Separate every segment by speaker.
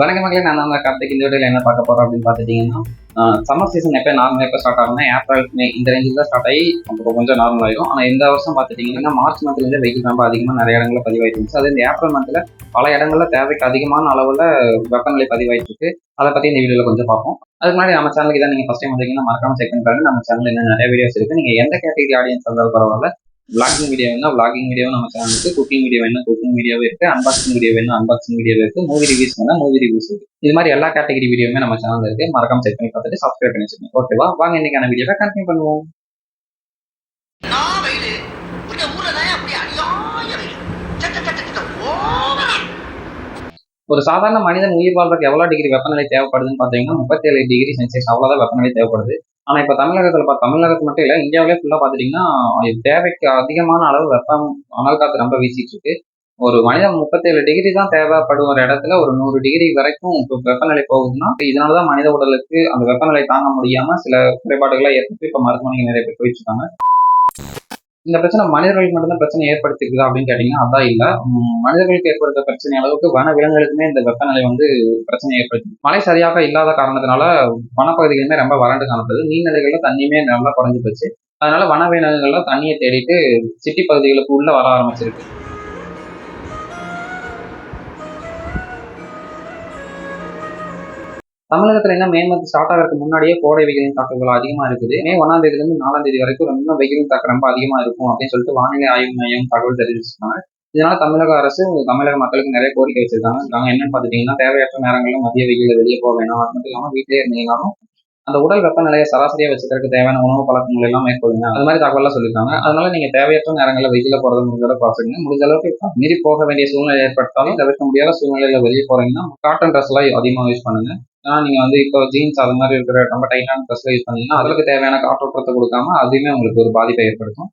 Speaker 1: வணக்க மக்களே நான் தான் கார்த்திக். இந்த வீடியோவில் என்ன பார்க்க போகிறோம் அப்படின்னு பார்த்துட்டிங்கன்னா சம்மர் சீசன் எப்போ நார்மல் எப்போ ஸ்டார்ட் ஆகும்னா ஏப்ரல் மே இந்த ரேஞ்சில் தான் ஸ்டார்ட் ஆகி அப்புறம் கொஞ்சம் நார்மல் ஆயிடும் ஆனால் இந்த வருஷம் பார்த்துட்டிங்கன்னா மார்ச் மந்த்லேருந்து வெயில் ரொம்ப அதிகமாக நிறைய இடங்களில் பதிவாயிட்டு இருந்துச்சு. அது இந்த ஏப்ரல் மந்தில் பல இடங்களில் தேவைக்கு அதிகமான அளவில் வெப்பநிலை பதிவாயிட்டு இருக்கு. அதை பற்றி இந்த வீடியோவில் கொஞ்சம் பார்ப்போம். அதுக்கு முன்னாடி நம்ம சேனலுக்கு தான் நீங்கள் ஃபஸ்ட் டைம் வந்தீங்கன்னா மறக்காம செக் பண்ணி பாருங்க. நம்ம சேனலில் இன்னும் நிறைய வீடியோஸ் இருக்குது நீங்கள் எந்த கேட்டகரி ஆடியன்ஸ் இருந்தாலும் பரவாயில்ல. Vlogging வீடியோ வேணா vlogging வீடியோ நம்ம சேனலுக்கு குக்கிங் வீடியோ வேணும் குக்கிங் வீடியோவே இருக்கு அன்பாக்சிங் வீடியோ வேணும் அன்பாக்சிங் வீடியோ இருக்கு மூவி ரிவ்யூஸ் வேணா மூவி ரிவ்யூஸ் இருக்கு. இது மாதிரி எல்லா கேட்டகரி வீடியோவுமே நம்ம சேனல்ல இருக்கு. மறக்காம செக் பண்ணி பார்த்துட்டு சப்ஸ்கிரைப் பண்ணி வச்சுக்கோங்க. ஓகேவா வாங்க இன்னைக்கான வீடியோவை கண்டினியூ பண்ணுவோம். ஒரு சாதாரண மனிதன் உயிர் வாழ்றதுக்கு எவ்வளவு டிகிரி வெப்பநிலை தேவைப்படுதுன்னு பார்த்தீங்கன்னா முப்பத்தேழு டிகிரி செல்சியஸ் அவ்வளவுதான் வெப்பநிலை தேவைப்படுது. ஆனால் இப்போ தமிழகத்தில் பா தமிழகத்து மட்டும் இல்லை இந்தியாவிலே ஃபுல்லாக பார்த்துட்டிங்கன்னா தேவைக்கு அதிகமான அளவு வெப்பம் அனல் காற்று ரொம்ப வீசிட்டு இருக்கு. ஒரு மனிதன் முப்பத்தேழு டிகிரி தான் தேவைப்படும் ஒரு இடத்துல ஒரு நூறு டிகிரி வரைக்கும் இப்போ வெப்பநிலை போகுதுன்னா இதனாலதான் மனித உடலுக்கு அந்த வெப்பநிலை தாங்க முடியாமல் சில குறைபாடுகளை ஏற்பட்டு இப்போ மருத்துவமனைக்கு நிறைய பேர் போயிட்டு இருக்காங்க. இந்த பிரச்சனை மனிதர்களுக்கு மட்டும்தான் பிரச்சனை ஏற்படுத்திக்குதா அப்படின்னு கேட்டீங்கன்னா அதான் இல்லை. மனிதர்களுக்கு ஏற்படுத்த பிரச்சனை அளவுக்கு வன விலங்குகளுக்குமே இந்த வெப்பநிலை வந்து பிரச்சனை ஏற்படுத்தி மழை சரியாக இல்லாத காரணத்தினால வனப்பகுதிகளுமே ரொம்ப வறண்டு காணப்படுது. நீர்நிலைகள்ல தண்ணியுமே நல்லா குறைஞ்சு போச்சு. அதனால வனவிலங்குகள்ல தண்ணியை தேடிட்டு சிட்டி பகுதிகளுக்கு உள்ள வர ஆரம்பிச்சிருக்கு. தமிழகத்துல என்ன மே மந்த் ஸ்டார்ட் ஆகிறதுக்கு முன்னாடியே கோடை வெயிலின் தாக்கங்கள் அதிகமா இருக்குது. மே ஒன்னாம் தேதியில இருந்து நாலாம் தேதி வரைக்கும் ரொம்ப வெயிலின் தாக்கம் ரொம்ப அதிகமா இருக்கும் அப்படின்னு சொல்லிட்டு வானிலை ஆய்வு மையம் தகவல் தெரிவிச்சிருக்காங்க. இதனால தமிழக அரசு தமிழக மக்களுக்கு நிறைய கோரிக்கை வச்சிருக்காங்க. நாங்க என்னன்னு பாத்துட்டீங்கன்னா தேவையற்ற நேரங்களில் மதிய வெயில வெளியே போக வேணாம். அது மட்டும் இல்லாம வீட்டிலே இருந்தீங்கனாலும் அந்த உடல் வெப்பநிலையை சராசரியா வச்சுக்கிறதுக்கு தேவையான உணவு பழக்கங்கள் எல்லாம் மேற்கொள்ளுங்க அது மாதிரி தகவல்லாம் சொல்லியிருக்காங்க. அதனால நீங்க தேவையற்ற நேரங்களில் வெயில போறது முடிஞ்ச அளவுக்கு பார்த்துங்க முடிஞ்ச அளவுக்கு மீறி போக வேண்டிய சூழ்நிலை ஏற்பட்டாலும் தவிர்க்க முடியாத சூழ்நிலையில வெளியே போறீங்கன்னா காட்டன் ட்ரெஸ் எல்லாம் அதிகமாக யூஸ் பண்ணுங்க. ஏன்னா நீங்க வந்து இப்போ ஜீன்ஸ் அது மாதிரி இருக்கிற ரொம்ப டைட்டான ட்ரெஸ்ல யூஸ் பண்ணீங்கன்னா அதுக்கு தேவையான காற்றோட்டத்தை கொடுக்காம அதுவுமே உங்களுக்கு ஒரு பாதிப்பை ஏற்படுத்தும்.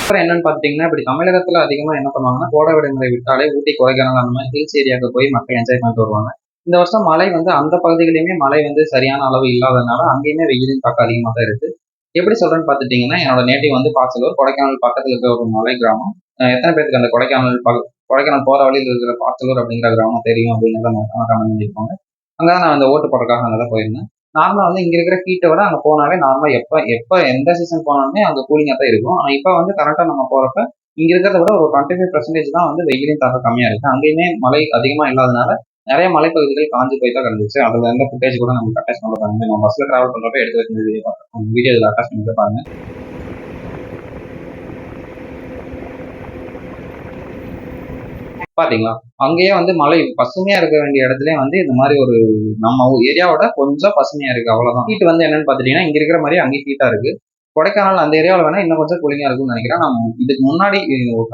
Speaker 1: அப்புறம் என்னன்னு பார்த்தீங்கன்னா இப்படி தமிழகத்தில் அதிகமாக என்ன பண்ணுவாங்கன்னா கோடை விடுமுறை விட்டாலே ஊட்டி கொடைக்கானல் அந்த மாதிரி ஹில்ஸ் ஏரியாவுக்கு போய் மக்கள் என்ஜாய் பண்ணிட்டு வருவாங்க. இந்த வருஷம் மழை வந்து அந்த பகுதிகளையுமே மழை வந்து சரியான அளவு இல்லாததுனால அங்கேயுமே வெயிலின் தாக்கம் அதிகமாக தான் இருக்கு. எப்படி சொல்றேன்னு பார்த்துட்டீங்கன்னா என்னோட நேட்டிவ் வந்து பாச்சலூர் கொடைக்கானல் பக்கத்துல இருக்கிற ஒரு மலை கிராமம். எத்தனை பேருக்கு அந்த கொடைக்கானல் ப- கொடைக்கானல் போற வழியில் இருக்கிற பாச்சலூர் அப்படிங்கிற கிராமம் தெரியும் அப்படிங்கிறத மறக்காம கமெண்ட் அங்கே அங்கதான் நான் அந்த ஓட்டு போடுறதுக்காக அங்கே தான் போயிருந்தேன். நார்மலா வந்து இங்க இருக்கிற ஹீட்டை விட அங்கே போனாலே நார்மலா எப்ப எப்ப எந்த சீசன் போனாலுமே அங்கே கூலிங்காக தான் இருக்கும். ஆனால் இப்போ வந்து கரெக்டாக நம்ம போறப்ப இங்க இருக்கிறத விட ஒரு டுவெண்ட்டி ஃபைவ் பர்சன்டேஜ் தான் வந்து வெயிலின் தாக்கம் கம்மியா இருக்கு. அங்கேயுமே மழை அதிகமா இல்லாதனால நிறைய மலைப்பகுதிகள் காஞ்சு போய் தான் கிடந்துச்சு. அதுல இருந்த ஃபுட்டேஜ் கூட நமக்கு அட்டாச் பண்ண பாருங்க நம்ம பஸ்ல டிராவல் பண்றப்ப எடுத்து வச்சு வீடியோ பார்க்கலாம். வீடியோ இதுல அட்டாச் பண்ணி பாருங்க. பாத்தீங்களா? அங்கேயே வந்து மலை பசுமையா இருக்க வேண்டிய இடத்துல வந்து இந்த மாதிரி ஒரு நம்ம ஏரியாவோட கொஞ்சம் பசுமையா இருக்கு. அவ்வளவுதான். ஹீட் வந்து என்னன்னு பாத்துட்டீங்கன்னா இங்க இருக்கிற மாதிரி அங்கேயும் ஹீட்டா இருக்கு. கொடைக்கானல் அந்த ஏரியாவில் வேணா இன்னும் கொஞ்சம் கூலிங்காக இருக்கும்னு நினைக்கிறேன். நம்ம இதுக்கு முன்னாடி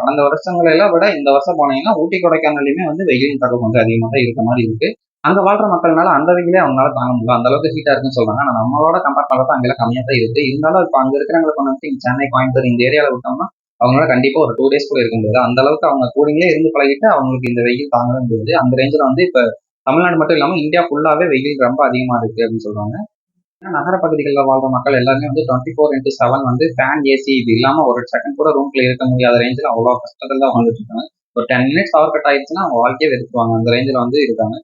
Speaker 1: கடந்த வருஷங்களை எல்லாம் விட இந்த வருஷம் போனீங்கன்னா ஊட்டி கொடைக்கானல்லையுமே வந்து வெயிலின் தாக்கம் கொஞ்சம் அதிகமாக தான் இருக்க மாதிரி இருக்கு. அங்க வாழ்ற மக்கள்னால அந்த வெயிலே அவங்களால தாங்க முடியல. அந்த அளவுக்கு ஹீட்டா இருக்குன்னு சொல்றாங்க. ஆனா நம்மளோட கம்பேர் பண்றப்ப அங்கெல்லாம் கம்மியா தான் இருக்கு. இருந்தாலும் இப்போ அங்க இருக்கிறவங்களை கொண்டு வந்து சென்னை கோயம்புத்தூர் இந்த ஏரியாவில் விட்டோம்னா அவங்களால கண்டிப்பா ஒரு டூ டேஸ் கூட இருக்க முடியாது. அந்த அளவுக்கு அவங்க கூலிங்லேயே இருந்து பழகிட்டு அவங்களுக்கு இந்த வெயில் தாங்கவே முடியாது. அந்த ரேஞ்சில் வந்து இப்போ தமிழ்நாடு மட்டும் இல்லாமல் இந்தியா ஃபுல்லாவே வெயில் ரொம்ப அதிகமா இருக்கு அப்படின்னு சொல்றாங்க. நகர பகுதிகளில் வாழ்ற மக்கள் எல்லாருமே வந்து டுவெண்ட்டி ஃபோர் இன்ட்டு செவன் வந்து ஃபேன் ஏசி இது இல்லாம ஒரு செகண்ட் கூட ரூம்ல இருக்க முடியாத ரேஞ்சில் அவ்வளோ கஷ்டத்துல தான் வாழ்ந்துட்டு இருக்காங்க. ஒரு டென் மினிட்ஸ் பவர் கட் ஆயிடுச்சுன்னா அவங்க வாழ்க்கையே வெறுத்துவாங்க அந்த ரேஞ்சில் வந்து இருக்காங்க.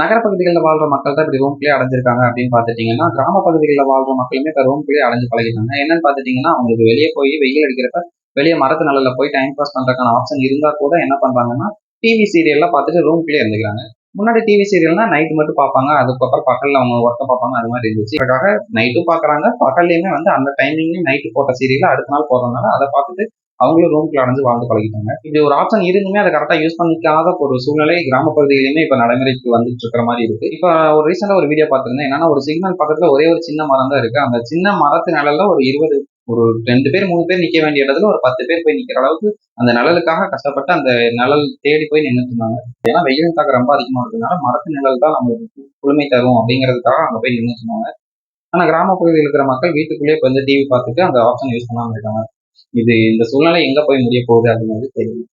Speaker 1: நகர பகுதிகளில் வாழ்ற மக்கள் தான் இப்படி ரூம்குள்ளேயே அடைஞ்சிருக்காங்க அப்படின்னு பார்த்துட்டீங்கன்னா கிராம பகுதிகளில் வாழ்ற மக்களுமே இப்போ ரூம்குள்ளேயே அடைஞ்சு பழகிட்டாங்க. என்னன்னு பார்த்துட்டீங்கன்னா அவங்களுக்கு வெளியே போய் வெயில் அடிக்கிறப்ப வெளியே மரத்து நிழல்ல போய் டைம் பாஸ் பண்றதுக்கான ஆப்ஷன் இருந்தா கூட என்ன பண்றாங்கன்னா டிவி சீரியல்லாம் பார்த்துட்டு ரூம்குள்ளேயே இருந்துக்கிறாங்க. முன்னாடி டிவி சீரியல்னா நைட் மட்டும் பார்ப்பாங்க. அதுக்கப்புறம் பகல்ல அவங்க ஒர்க்கை பார்ப்பாங்க. அது மாதிரி இருந்துச்சு. அதுக்காக நைட்டும் பார்க்குறாங்க. பகல்லையுமே வந்து அந்த டைமிங்லயும் நைட்டு போட்ட சீரியல் அடுத்த நாள் போடுறதுனால அதை பார்த்துட்டு அவங்களும் ரூம்குள்ள அடைஞ்சு வாழ்ந்து பழகிட்டாங்க. இப்படி ஒரு ஆப்ஷன் இருந்துமே அதை கரெக்டா யூஸ் பண்ணிக்காத ஒரு சூழ்நிலை கிராம பகுதிகளிலுமே இப்ப நடைமுறைக்கு வந்துட்டு இருக்கிற மாதிரி இருக்கு. இப்ப ஒரு ரீசெண்டா ஒரு வீடியோ பார்த்துருந்தேன். என்னன்னா ஒரு சிக்னல் பக்கத்துல ஒரே ஒரு சின்ன மரம் தான் இருக்கு. அந்த சின்ன மரத்து நிழல்ல ஒரு இருபது ஒரு ரெண்டு பேர் மூணு பேர் நிக்க வேண்டிய இடத்துல ஒரு பத்து பேர் போய் நிக்கிற அளவுக்கு அந்த நிழலுக்காக கஷ்டப்பட்டு அந்த நிழல் தேடி போய் நின்றுட்டு இருந்தாங்க. ஏன்னா வெயில் தாக்கம் ரொம்ப அதிகமா இருக்கிறதுனால மரத்து நிழல் தான் நம்மளுக்கு குளுமை தரும் அப்படிங்கிறதுக்காக அங்க போய் நின்று சொன்னாங்க ஆனா கிராம பகுதியில் இருக்கிற மக்கள் வீட்டுக்குள்ளேயே இப்ப வந்து டிவி பார்த்துட்டு அந்த ஆப்ஷன் யூஸ் பண்ணாம இருக்காங்க. இது இந்த சூழ்நிலை எங்க போய் முடிய போகுது அப்படிங்கிறது தெரியும்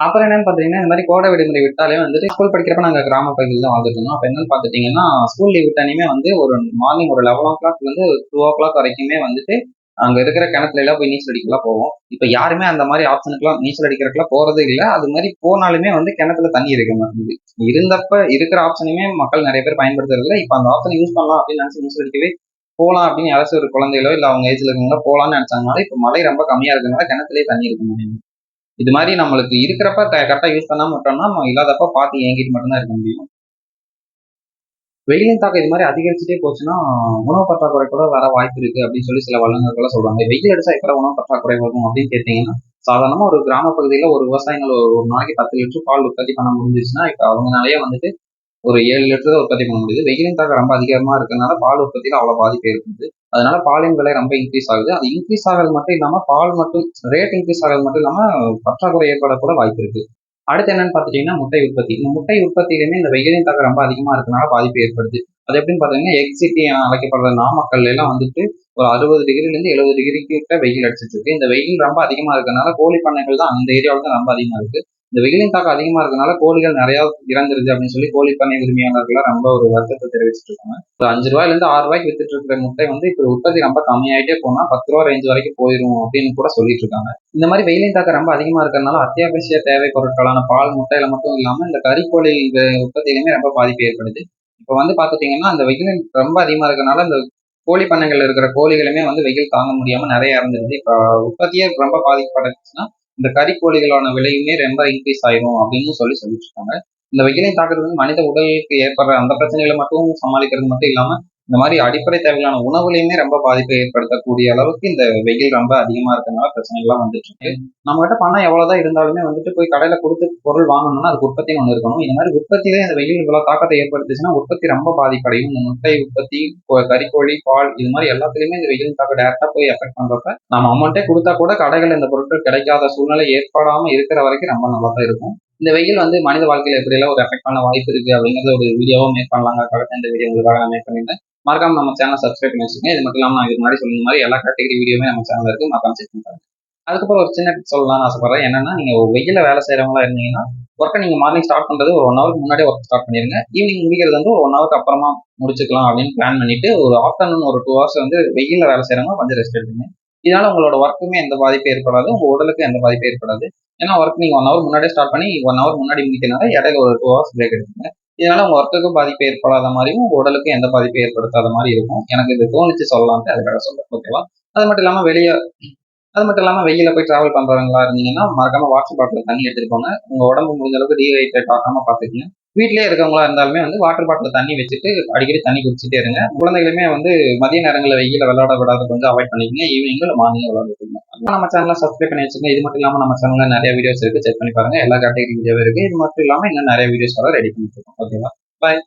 Speaker 1: அப்புறம் என்னன்னு பாத்தீங்கன்னா இந்த மாதிரி கோடை விடுமுறை விட்டாலே வந்துட்டு ஸ்கூல் படிக்கிறப்ப நாங்க கிராம பகுதியில் தான் வந்துருந்தோம் இருந்தோம் அப்ப என்னன்னு பாத்துட்டீங்கன்னா ஸ்கூல் லீவ் விட்டாலுமே வந்து ஒரு மார்னிங் ஒரு லெவன் ஓ கிளாக் வந்து டூ ஓ கிளாக் வரைக்குமே வந்துட்டு அங்க இருக்கிற கிணத்துல எல்லாம் போய் நீச்சல் அடிக்கலாம் போவோம். இப்ப யாருமே அந்த மாதிரி ஆப்ஷனுக்குலாம் நீச்சல் அடிக்கிறதுக்குலாம் போறது இல்ல. அது மாதிரி போனாலுமே வந்து கிணத்துல தண்ணி இருக்க மாட்டேங்குது. இருந்தப்ப இருக்கிற ஆப்ஷனுமே மக்கள் நிறைய பேர் பயன்படுத்துறது இல்ல. இப்ப அந்த ஆப்ஷன் யூஸ் பண்ணலாம் அப்படின்னு நினைச்சு நீச்சல் அடிக்கவே போகலாம் அப்படின்னு யாராச்சும் ஒரு குழந்தைகளோ இல்ல அவங்க ஏஜ்ல இருக்கவங்களோ போலாம்னு நினைச்சாங்கனால இப்ப மழை ரொம்ப கம்மியா இருக்கனால கிணத்துலயே தண்ணி இருக்க மாட்டேங்குது. இது மாதிரி நம்மளுக்கு இருக்கிறப்ப கரெக்டாக யூஸ் பண்ணாம விட்டோம்னா நம்ம இல்லாதப்ப பார்த்து ஏங்கிட்டு மட்டும்தான் இருக்க முடியும். வெயிலின் தாக்கம் இது மாதிரி அதிகரிச்சுட்டே போச்சுன்னா உணவு பற்றாக்குறை கூட வர வாய்ப்பு இருக்கு அப்படின்னு சொல்லி சில வல்லுநர்கள் சொல்றாங்க. வெயில் அடிச்சா எப்போ உணவு பற்றாக்குறை வரும் அப்படின்னு கேட்டீங்கன்னா சாதாரணமா ஒரு கிராம பகுதியில ஒரு விவசாயிகள் ஒரு ஒரு நாளைக்கு பத்து லிட்டர் பால் உற்பத்தி பண்ண முடிஞ்சிச்சுன்னா இப்போ அவங்கனாலேயே வந்துட்டு ஒரு ஏழு லிட்டர் தான் உற்பத்தி பண்ண முடியுது. வெயிலின் தாக்கம் ரொம்ப அதிகமாக இருக்கறனால பால் உற்பத்தியில் அவ்வளோ பாதிப்பு ஏற்படுது. அதனால பாலின் விலை ரொம்ப இன்க்ரீஸ் ஆகுது. அது இன்க்ரீஸ் ஆகிறது மட்டும் இல்லாமல் பால் மட்டும் ரேட் இன்க்ரீஸ் ஆகிறது மட்டும் இல்லாமல் பற்றாக்குறை ஏற்படக்கூட வாய்ப்பு இருக்கு. அடுத்து என்னன்னு பார்த்துட்டீங்கன்னா முட்டை உற்பத்தி. இந்த முட்டை உற்பத்தியிலுமே இந்த வெயிலின் தாக்கம் ரொம்ப அதிகமாக இருக்கனால பாதிப்பு ஏற்படுது. அது எப்படின்னு பார்த்தீங்கன்னா எக்ஸிட்டி என அழைக்கப்படுற நாமக்கல்ல எல்லாம் வந்துட்டு ஒரு அறுபது டிகிரிலேருந்து எழுபது டிகிரி கிட்ட வெயில் அடிச்சிட்டு இருக்கு. இந்த வெயில் ரொம்ப அதிகமாக இருக்கிறதுனால கோழி பண்ணைகள் தான் அந்த ஏரியாவில் தான் ரொம்ப அதிகமாக இருக்கு. இந்த வெயிலின் தாக்கம் அதிகமா இருக்கனால கோழிகள் நிறைய இறந்துருது அப்படின்னு சொல்லி கோழி பண்ணை உரிமையாளர்கள் ரொம்ப ஒரு வருத்தத்தை தெரிவிச்சிட்டு இருக்காங்க. ஒரு அஞ்சு ரூபாயில இருந்து ஆறு ரூபாய்க்கு வித்துட்டு இருக்கிற முட்டை வந்து இப்போ உற்பத்தி ரொம்ப கம்மியாயிட்டே போனா பத்து ரூபா ரேஞ்ச் வரைக்கும் போயிடும் அப்படின்னு கூட சொல்லிட்டு இருக்காங்க. இந்த மாதிரி வெயிலின் தாக்கம் ரொம்ப அதிகமா இருக்கிறதுனால அத்தியாவசிய தேவை பொருட்களான பால் முட்டையில மட்டும் இல்லாம இந்த கறிக்கோழி இந்த உற்பத்தியிலுமே ரொம்ப பாதிப்பு ஏற்படுது. இப்போ வந்து பாத்துட்டீங்கன்னா அந்த வெயில் ரொம்ப அதிகமா இருக்கறனால இந்த கோழி பண்ணைகள் இருக்கிற கோழிகளுமே வந்து வெயில் தாங்க முடியாம நிறைய இறந்துருது. இப்போ உற்பத்தியே ரொம்ப பாதிக்கப்பட்டுச்சுன்னா இந்த கறிக்கோழிகளான விலையுமே ரொம்ப இன்க்ரீஸ் ஆயிரும் அப்படின்னு சொல்லி சொல்லிட்டு இருக்காங்க. இந்த வெயிலின் தாக்கத்துல மனித உடலுக்கு ஏற்படுற அந்த பிரச்சனைகளை மட்டும் சமாளிக்கிறது மட்டும் இல்லாம இந்த மாதிரி அடிப்படை தேவையான உணவுலையுமே ரொம்ப பாதிப்பை ஏற்படுத்தக்கூடிய அளவுக்கு இந்த வெயில் ரொம்ப அதிகமா இருக்கனால பிரச்சனைகள்லாம் வந்துட்டு இருக்கு. நம்ம கிட்ட பணம் எவ்வளவுதான் இருந்தாலுமே வந்துட்டு போய் கடையில கொடுத்து பொருள் வாங்கணும்னா அதுக்கு உற்பத்தி ஒன்று இருக்கணும். இந்த மாதிரி உற்பத்தியிலே இந்த வெயில் இவ்வளவு தாக்கத்தை ஏற்படுத்துச்சுன்னா உற்பத்தி ரொம்ப பாதிப்படையும். இந்த முட்டை உற்பத்தி கறிக்கோழி பால் இது மாதிரி எல்லாத்துலயுமே இந்த வெயில் தாக்கம் டேரக்டா போய் எஃபெக்ட் பண்றப்ப நம்ம அமௌண்ட்டே கொடுத்தா கூட கடைகள் இந்த பொருட்கள் கிடைக்காத சூழ்நிலை ஏற்படாம இருக்கிற வரைக்கும் ரொம்ப நல்லா தான் இருக்கும். இந்த வெயில் வந்து மனித வாழ்க்கையில் எப்படி எல்லாம் ஒரு எஃபெக்ட் பண்ண வாய்ப்பு இருக்கு அப்படிங்கிறத ஒரு வீடியோவும் மேக் பண்ணலாங்க இந்த வீடியோ உங்களுக்காக நான் மேக் பண்ணியிருந்தேன். மறக்காம நம்ம சேனல் சப்ஸ்கிரைப் பண்ணி வச்சுக்கோங்க. இது மட்டும் இல்லாமல் நான் இது மாதிரி சொன்ன மாதிரி எல்லா கேட்டகரி வீடியோமே நம்ம சேனல் இருக்கு. மறக்காம செக் பண்ணுறாங்க அதுக்கப்புறம் ஒரு சின்ன டிப் சொல்லலாம்னு ஆசைப்படுறேன். என்னன்னா நீங்க வெயில வேலை செய்யறவங்களா இருந்தீங்கன்னா ஒர்க்கை நீங்க மார்னிங் ஸ்டார்ட் பண்றது ஒரு ஒன் ஹவருக்கு முன்னாடியே ஒர்க் ஸ்டார்ட் பண்ணிருங்க. ஈவினிங் முடிக்கிறது வந்து ஒரு ஒன் ஹவருக்கு அப்புறமா முடிச்சுக்கலாம் அப்படின்னு பிளான் பண்ணிட்டு ஒரு ஆஃப்டர்நூன் ஒரு டூ ஹவர்ஸ் வந்து வெயில வேலை செய்யறவங்க கொஞ்சம் ரெஸ்ட் எடுத்துங்க இதனால உங்களோட ஒர்க்குமே எந்த பாதிப்பும் ஏற்படாது உங்க உடலுக்கு எந்த பாதிப்பும் ஏற்படாது. ஏன்னா ஒர்க் நீங்க ஒன் ஹவர் முன்னாடியே ஸ்டார்ட் பண்ணி ஒன் ஹவர் முன்னாடி முடிக்கிறனால இடையில ஒரு டூ ஹவர்ஸ் பிரேக் எடுத்துங்க இதனால உங்க ஒர்க்குக்கும் பாதிப்பு ஏற்படாத மாதிரியும் உங்க உடலுக்கு எந்த பாதிப்பும் ஏற்படுத்தாத மாதிரி இருக்கும். எனக்கு இது தோணுச்சு சொல்லலாம்னு அதுக்காக சொல்றேன். ஓகேவா அது மட்டும் இல்லாம வெளியே அது மட்டும் இல்லாமல் வெயில போய் டிராவல் பண்றவங்களா இருந்தீங்கன்னா மறக்காம வாட்டர் பாட்டில் தண்ணி எடுத்துட்டு போங்க. உங்க உடம்பு முடிஞ்ச அளவுக்கு டீஹைட்ரேட் ஆகாம பாத்துக்கங்க. வீட்டிலே இருக்கவங்களா இருந்தாலுமே வந்து வாட்டர் பாட்டில் தண்ணி வச்சுட்டு அடிக்கடி தண்ணி குடிச்சிட்டே இருங்க. குழந்தைகளுமே வந்து மதிய நேரங்களில் வெயில விளையாட விடாத கொஞ்சம் அவாய்ட் பண்ணிக்கங்க. ஈவினிங் மார்னிங் விளையாட வைக்கணும் நம்ம சேனலை சப்ஸ்கிரைப் பண்ணி வச்சுக்கோங்க. இது மட்டும் இல்லாமல் நம்ம சேனலில் நிறைய வீடியோஸ் இருக்கு. செக் பண்ணி பாருங்க. எல்லா கேட்டகரி வீடியோவும் இருக்கு. இது மட்டும் இல்லாமல் இன்னும் நிறைய வீடியோஸ் வர ரெடி பண்ணிட்டு இருக்கோம் ஓகேவா பாய்